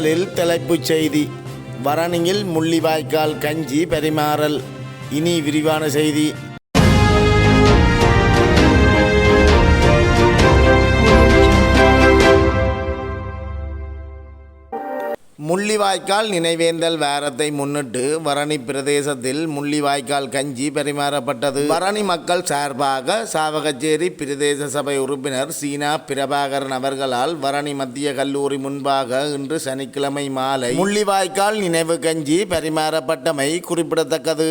முதலில் தலைப்புச் செய்தி. வரணியில் முள்ளிவாய்க்கால் கஞ்சி பரிமாறல். இனி விரிவான செய்தி. முள்ளிவாய்க்கால் நினைவேந்தல் வாரத்தை முன்னிட்டு வரணி பிரதேசத்தில் முள்ளிவாய்க்கால் கஞ்சி பரிமாறப்பட்டது. வரணி மக்கள் சார்பாக சாவகச்சேரி பிரதேச சபை உறுப்பினர் சீனா பிரபாகரன் அவர்களால் வரணி மத்திய கல்லூரி முன்பாக இன்று சனிக்கிழமை மாலை முள்ளிவாய்க்கால் நினைவு கஞ்சி பரிமாறப்பட்டமை குறிப்பிடத்தக்கது.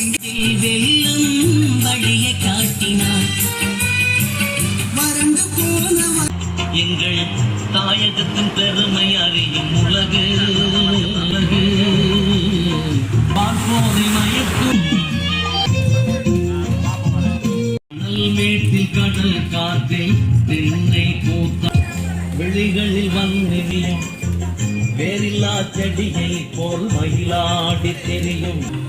வெல்லும் வழியை காட்டினார். வறண்டு போனவர். எங்கள் தாயகத்தின் பெருமை அறியும் உலகு. உலகு பார்ப்போரை மயக்கும். கடல் மேட்டில் கடல் காற்றை தென்னை பூத்த வெளிகளில் வந்திரியும் வேறில்லா செடியை போல் மயிலாடி தெரியும்.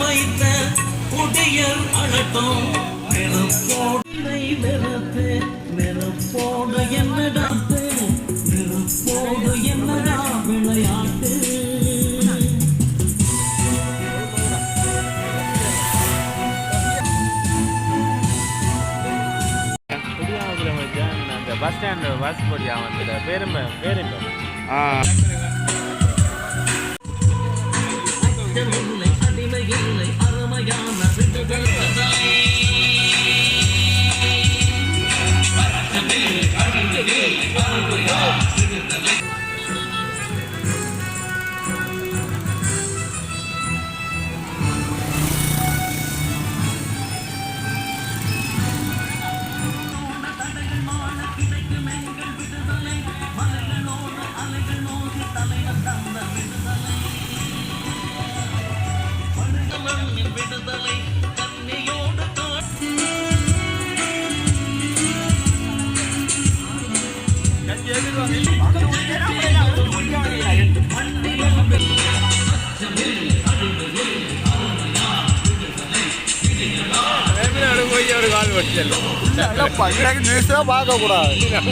வைத்த குடியர் அழட்டும் நெருப்போடு நெருப்பு பார்க்கக்கூடாது நான்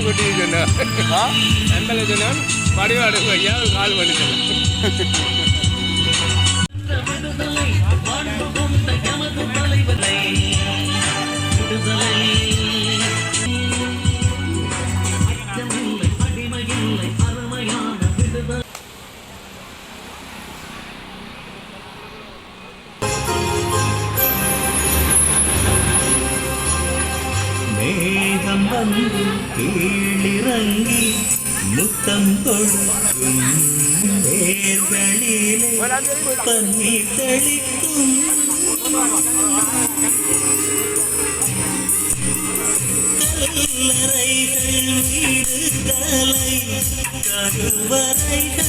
சொன்னான் படிவாடு ஐயா கால் பண்ணி வேர்களிலே பன்னீர் தெளிக்கும் கல்லறைகள் விடுதலை கருவறைகள்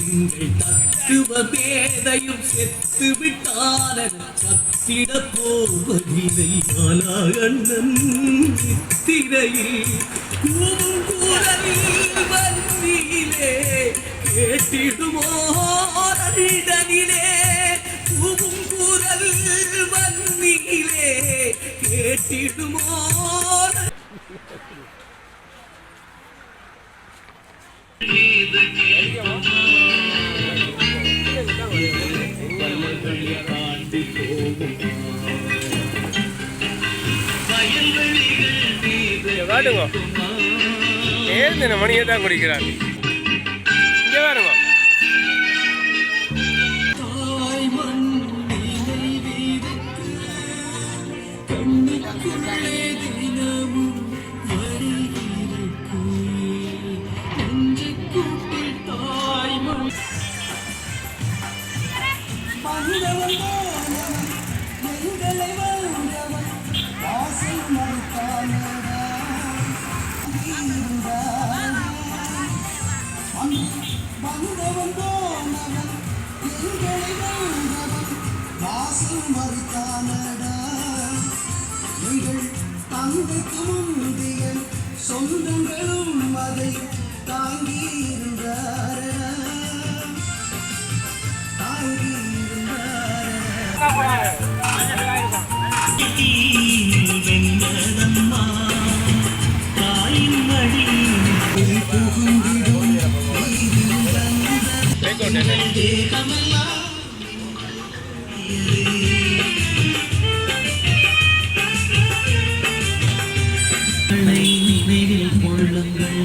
எங்கள் தத்துவ பேதையும் செத்து விட்டான கத்திட போவதில்லை ஆனா அண்ணன் திரையில் கூடலில் வந்தியிலே கேட்டிடுமோ அரிடனிலே கூவும் கூறல் வந்தியிலே கேட்டிடுமோ காட்டுங்க. ஏழு மணியை தான் குடிக்கிறார் வாசம் மறுத்தானடா எங்கள் தந்தைக்கு முந்தைய சொந்தங்களும் அதை தாங்கி இருந்தாரடா தாங்கி இருந்தாரடா நினைவில் கொள்ளுங்கள்